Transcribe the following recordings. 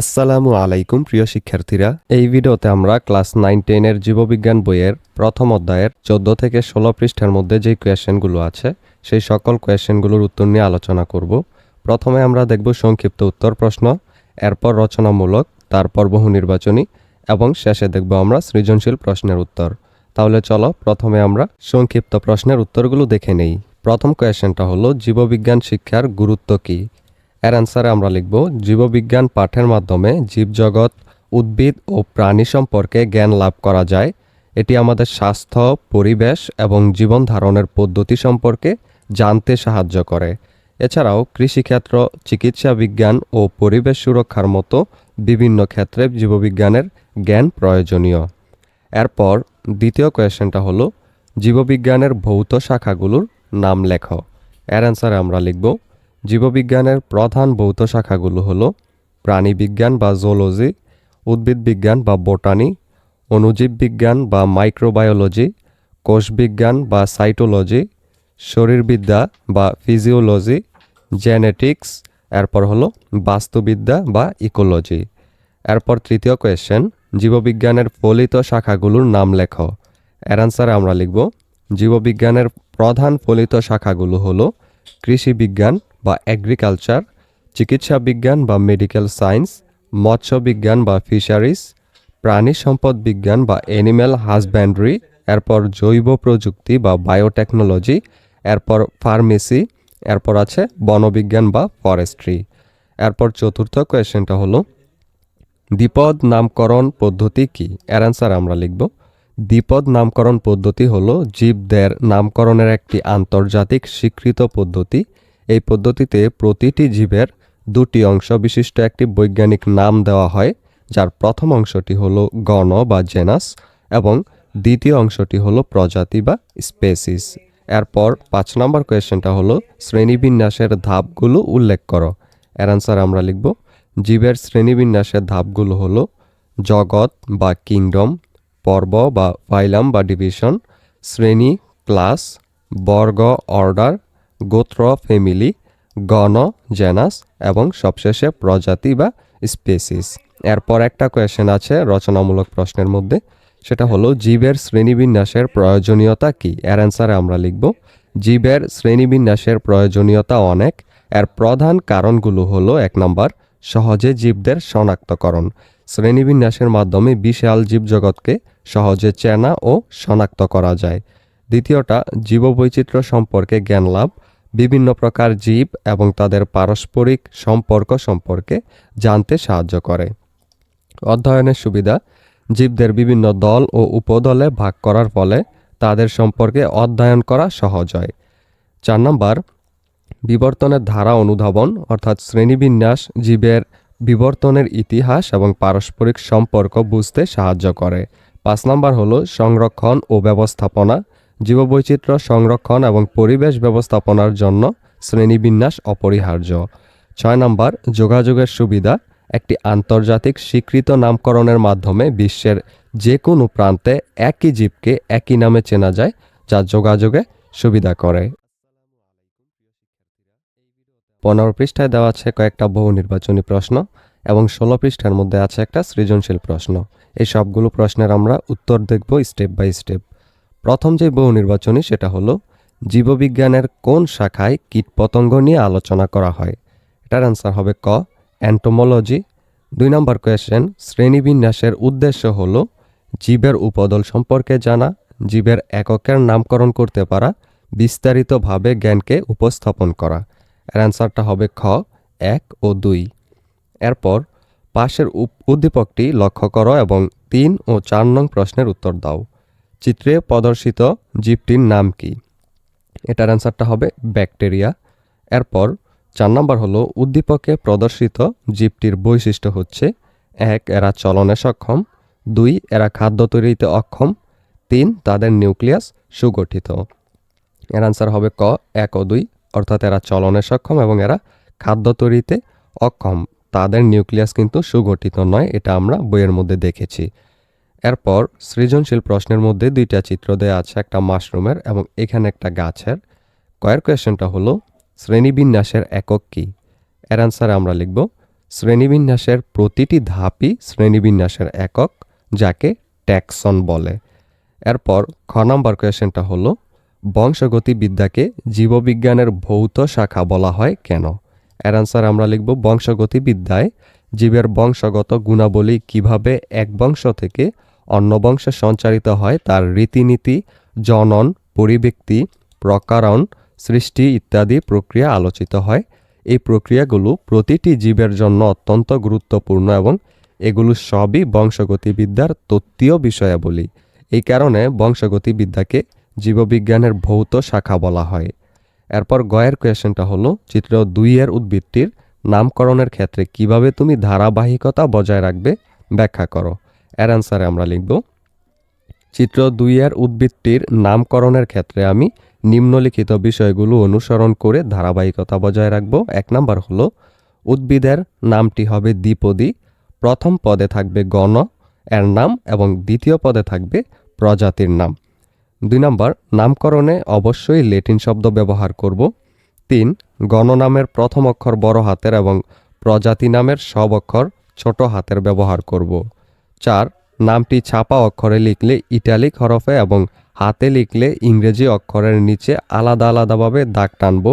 আসসালামু আলাইকুম, প্রিয় শিক্ষার্থীরা। এই ভিডিওতে আমরা ক্লাস নাইন টেনের জীববিজ্ঞান বইয়ের প্রথম অধ্যায়ের চোদ্দ থেকে ষোলো পৃষ্ঠার মধ্যে যে কোয়েশ্চেনগুলো আছে, সেই সকল কোয়েশ্চেনগুলোর উত্তর নিয়ে আলোচনা করব। প্রথমে আমরা দেখব সংক্ষিপ্ত উত্তর প্রশ্ন, এরপর রচনামূলক, তারপর বহু নির্বাচনী, এবং শেষে দেখব আমরা সৃজনশীল প্রশ্নের উত্তর। তাহলে চলো, প্রথমে আমরা সংক্ষিপ্ত প্রশ্নের উত্তরগুলো দেখে নেই। প্রথম কোয়েশ্চেনটা হলো, জীববিজ্ঞান শিক্ষার গুরুত্ব কী? এর অ্যান্সারে আমরা লিখব, জীববিজ্ঞান পাঠের মাধ্যমে জীবজগৎ, উদ্ভিদ ও প্রাণী সম্পর্কে জ্ঞান লাভ করা যায়। এটি আমাদের স্বাস্থ্য, পরিবেশ এবং জীবন ধারণের পদ্ধতি সম্পর্কে জানতে সাহায্য করে। এছাড়াও কৃষিক্ষেত্র, চিকিৎসা বিজ্ঞান ও পরিবেশ সুরক্ষার মতো বিভিন্ন ক্ষেত্রে জীববিজ্ঞানের জ্ঞান প্রয়োজনীয়। এরপর দ্বিতীয় কোয়েশ্চেনটা হলো, জীববিজ্ঞানের ভৌত শাখাগুলোর নাম লেখ। এর অ্যান্সারে আমরা লিখব জীববিজ্ঞানের প্রধান ভৌত শাখাগুলো হলো প্রাণীবিজ্ঞান বা জোলজি উদ্ভিদ বিজ্ঞান বা বোটানি অণুজীব বিজ্ঞান বা মাইক্রোবায়োলজি কোষবিজ্ঞান বা সাইটোলজি শরীরবিদ্যা বা ফিজিওলজি জেনেটিক্স এরপর হলো বাস্তুবিদ্যা বা ইকোলজি এরপর তৃতীয় কোয়েশ্চেন জীববিজ্ঞানের ফলিত শাখাগুলোর নাম লেখ। এর অ্যান্সারে আমরা লিখব, জীববিজ্ঞানের প্রধান ফলিত শাখাগুলো হলো কৃষি বিজ্ঞান বা অ্যাগ্রিকালচার চিকিৎসা বিজ্ঞান বা মেডিকেল সায়েন্স মৎস্য বিজ্ঞান বা ফিশারিজ প্রাণী সম্পদ বিজ্ঞান বা অ্যানিম্যাল হাজব্যান্ডারি এরপর জৈব প্রযুক্তি বা বায়োটেকনোলজি এরপর ফার্মেসি এরপর আছে বনবিজ্ঞান বা ফরেস্ট্রি এরপর চতুর্থ কোয়েশ্চেনটা হলো, দ্বিপদ নামকরণ পদ্ধতি কি? এর অ্যান্সার আমরা লিখব। দ্বিপদ নামকরণ পদ্ধতি হলো জীবদের নামকরণের একটি আন্তর্জাতিক স্বীকৃত পদ্ধতি। এই পদ্ধতিতে প্রতিটি জীবের দুটি অংশ বিশিষ্ট একটি বৈজ্ঞানিক নাম দেওয়া হয়, যার প্রথম অংশটি হলো গণ বা জেনাস এবং দ্বিতীয় অংশটি হলো প্রজাতি বা স্পেসিস। এরপর পাঁচ নম্বর কোয়েশ্চেনটা হলো, শ্রেণীবিন্যাসের ধাপগুলো উল্লেখ করো। এর অ্যান্সার আমরা লিখব, জীবের শ্রেণীবিন্যাসের ধাপগুলো হলো, জগৎ বা কিংডম, পর্ব বা ফাইলাম বা ডিভিশন, শ্রেণি, ক্লাস, বর্গ, অর্ডার গোত্র, ফ্যামিলি, গণ, জেনাস এবং সবশেষে প্রজাতি বা স্পেসিস। এরপর একটা কোয়েশ্চেন আছে রচনামূলক প্রশ্নের মধ্যে। সেটা হলো, জীবের শ্রেণীবিন্যাসের প্রয়োজনীয়তা কি? এর অ্যান্সারে আমরা লিখব, জীবের শ্রেণীবিন্যাসের প্রয়োজনীয়তা অনেক। এর প্রধান কারণগুলো হলো, এক নম্বর, সহজে জীবদের শনাক্তকরণ। শ্রেণীবিন্যাসের মাধ্যমে বিশাল জীবজগৎকে সহজে চেনা ও শনাক্ত করা যায়। দ্বিতীয়টা, জীববৈচিত্র্য সম্পর্কে জ্ঞান লাভ। বিভিন্ন প্রকার জীব এবং তাদের পারস্পরিক সম্পর্ক সম্পর্কে জানতে সাহায্য করে। অধ্যয়নের সুবিধা, জীবদের বিভিন্ন দল ও উপদলে ভাগ করার ফলে তাদের সম্পর্কে অধ্যয়ন করা সহজ হয়। চার নম্বর, বিবর্তনের ধারা অনুধাবন, অর্থাৎ শ্রেণীবিন্যাস, জীবের বিবর্তনের ইতিহাস এবং পারস্পরিক সম্পর্ক বুঝতে সাহায্য করে। পাঁচ নম্বর হলো সংরক্ষণ ও ব্যবস্থাপনা জীববৈচিত্র্য সংরক্ষণ এবং পরিবেশ ব্যবস্থাপনার জন্য শ্রেণীবিন্যাস অপরিহার্য। ছয় নম্বর, যোগাযোগের সুবিধা। একটি আন্তর্জাতিক স্বীকৃত নামকরণের মাধ্যমে বিশ্বের যে কোনো প্রান্তে একই জীবকে একই নামে চেনা যায়, যা যোগাযোগে সুবিধা করে। পনেরো পৃষ্ঠায় দেওয়া আছে কয়েকটা বহু নির্বাচনী প্রশ্ন এবং ষোলো পৃষ্ঠার মধ্যে আছে একটা সৃজনশীল প্রশ্ন। এই সবগুলো প্রশ্নের আমরা উত্তর দেখব স্টেপ বাই স্টেপ। প্রথম যে বহু নির্বাচনী সেটা হলো জীববিজ্ঞানের কোন শাখায় কীটপতঙ্গ নিয়ে আলোচনা করা হয়? এটার অ্যান্সার হবে ক অ্যান্টোমোলজি দুই নম্বর কোয়েশ্চেন শ্রেণীবিন্যাসের উদ্দেশ্য হলো জীবের উপদল সম্পর্কে জানা, জীবের এককের নামকরণ করতে পারা, বিস্তারিতভাবে জ্ঞানকে উপস্থাপন করা। এর অ্যান্সারটা হবে খ, এক ও দুই। এরপর পাশের উদ্দীপকটি লক্ষ্য করো এবং তিন ও চার নং প্রশ্নের উত্তর দাও। চিত্রে প্রদর্শিত জীবটির নাম কি? এটার অ্যান্সারটা হবে ব্যাকটেরিয়া। এরপর চার নম্বর হলো, উদ্দীপকে প্রদর্শিত জীবটির বৈশিষ্ট্য হচ্ছে, এক, এরা চলনে সক্ষম, দুই, এরা খাদ্য তৈরিতে অক্ষম, তিন, তাদের নিউক্লিয়াস সুগঠিত। এর আনসার হবে ক, এক ও দুই, অর্থাৎ এরা চলনে সক্ষম এবং এরা খাদ্য তৈরিতে অক্ষম। তাদের নিউক্লিয়াস কিন্তু সুগঠিত নয়, এটা আমরা বইয়ের মধ্যে দেখেছি। এরপর সৃজনশীল প্রশ্নের মধ্যে দুইটা চিত্র দেওয়া আছে, একটা মাশরুমের এবং এখানে একটা গাছের। কয়ের কোয়েশ্চেনটা হলো, শ্রেণীবিন্যাসের একক কী? এর অ্যান্সারে আমরা লিখব, শ্রেণীবিন্যাসের প্রতিটি ধাপই শ্রেণীবিন্যাসের একক, যাকে ট্যাক্সন বলে। এরপর খ নম্বর কোয়েশ্চেনটা হলো, বংশগতিবিদ্যাকে জীববিজ্ঞানের ভৌত শাখা বলা হয় কেন? এর আনসার আমরা লিখব, বংশগতিবিদ্যায় জীবের বংশগত গুণাবলী কীভাবে এক বংশ থেকে অন্য বংশে সঞ্চারিত হয়, তার রীতিনীতি, জনন, পরিব্যক্তি, প্রকারণ, সৃষ্টি ইত্যাদি প্রক্রিয়া আলোচিত হয়। এই প্রক্রিয়াগুলো প্রতিটি জীবের জন্য অত্যন্ত গুরুত্বপূর্ণ এবং এগুলো সবই বংশগতিবিদ্যার তত্ত্বীয় বিষয়াবলী। এই কারণে বংশগতিবিদ্যাকে জীববিজ্ঞানের ভৌত শাখা বলা হয়। এরপর গয়ের কোয়েশনটা হলো, চিত্র দুইয়ের উদ্ভিদটির নামকরণের ক্ষেত্রে কীভাবে তুমি ধারাবাহিকতা বজায় রাখবে, ব্যাখ্যা করো। এর অ্যান্সারে আমরা লিখব, চিত্র দুইয়ের উদ্ভিদটির নামকরণের ক্ষেত্রে আমি নিম্নলিখিত বিষয়গুলো অনুসরণ করে ধারাবাহিকতা বজায় রাখব। এক নাম্বার হলো, উদ্ভিদের নামটি হবে দ্বিপদী, প্রথম পদে থাকবে গণ, এর নাম এবং দ্বিতীয় পদে থাকবে প্রজাতির নাম। দুই নম্বর, নামকরণে অবশ্যই লেটিন শব্দ ব্যবহার করব। তিন গণনামের প্রথম অক্ষর বড় হাতের এবং প্রজাতি নামের সব অক্ষর ছোট হাতের ব্যবহার করব। চার, নামটি ছাপা অক্ষরে লিখলে ইটালিক হরফে এবং হাতে লিখলে ইংরেজি অক্ষরের নিচে আলাদা আলাদাভাবে দাগ টানব।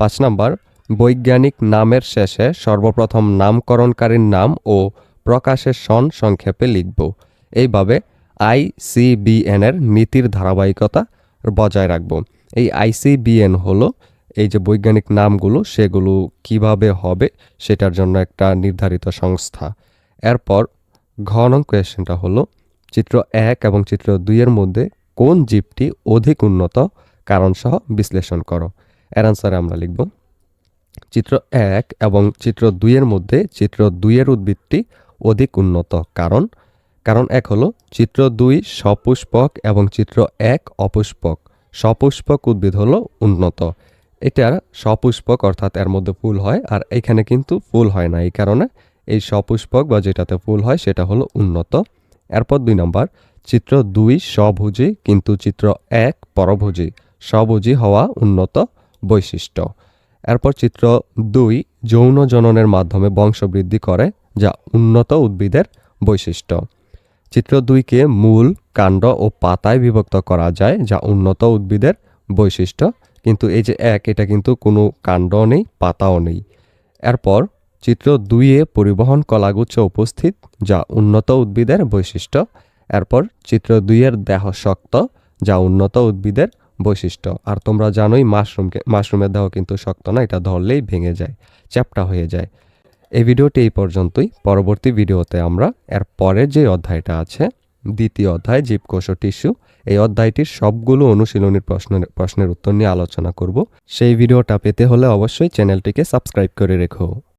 পাঁচ নাম্বার, বৈজ্ঞানিক নামের শেষে সর্বপ্রথম নামকরণকারীর নাম ও প্রকাশের সন সংক্ষেপে লিখব। এইভাবে আইসিবিএন এর নীতির ধারাবাহিকতা বজায় রাখব। এই আইসিবিএন হলো এই যে বৈজ্ঞানিক নামগুলো, সেগুলো কীভাবে হবে সেটার জন্য একটা নির্ধারিত সংস্থা। এরপর ঘ নং কোয়েশ্চেনটা হলো, চিত্র এক এবং চিত্র দুইয়ের মধ্যে কোন জীবটি অধিক উন্নত? কারণসহ বিশ্লেষণ করো। এর আনসারে আমরা লিখব, চিত্র এক এবং চিত্র দুইয়ের মধ্যে চিত্র দুইয়ের উদ্ভিদটি অধিক উন্নত। কারণ কারণ এক হলো চিত্র দুই সপুষ্পক এবং চিত্র এক অপুষ্পক। সপুষ্পক উদ্ভিদ হলো উন্নত। এটার সপুষ্পক অর্থাৎ এর মধ্যে ফুল হয়, আর এখানে কিন্তু ফুল হয় না। এই কারণে এই সপুষ্পক বা যেটাতে ফুল হয় সেটা হলো উন্নত। এরপর দুই নম্বর, চিত্র দুই, স্বভুজি, কিন্তু চিত্র এক, পরভুজি। স্বভুজি হওয়া উন্নত বৈশিষ্ট্য। এরপর চিত্র দুই, যৌন জননের মাধ্যমে বংশবৃদ্ধি করে, যা উন্নত উদ্ভিদের বৈশিষ্ট্য। চিত্র দুইকে মূল, কাণ্ড ও পাতায় বিভক্ত করা যায়, যা উন্নত উদ্ভিদের বৈশিষ্ট্য। কিন্তু এই যে এক, এটা কিন্তু কোনো কাণ্ডও নেই, পাতাও নেই। এরপর চিত্র দুইয়ে পরিবহন কলাগুচ্ছ উপস্থিত, যা উন্নত উদ্ভিদের বৈশিষ্ট্য। এরপর চিত্র দুইয়ের দেহ শক্ত, যা উন্নত উদ্ভিদের বৈশিষ্ট্য। আর তোমরা জানোই মাশরুমকে, মাশরুমের দেহ কিন্তু শক্ত না, এটা ধরলেই ভেঙে যায়, চ্যাপটা হয়ে যায়। এই ভিডিওটি এই পর্যন্তই। পরবর্তী ভিডিওতে আমরা এর পরের যে অধ্যায়টা আছে, দ্বিতীয় অধ্যায়, জীবকোষ ও টিস্যু, এই অধ্যায়টির সবগুলো অনুশীলনীর প্রশ্নের প্রশ্নের উত্তর নিয়ে আলোচনা করব। সেই ভিডিওটা পেতে হলে অবশ্যই চ্যানেলটিকে সাবস্ক্রাইব করে রেখো।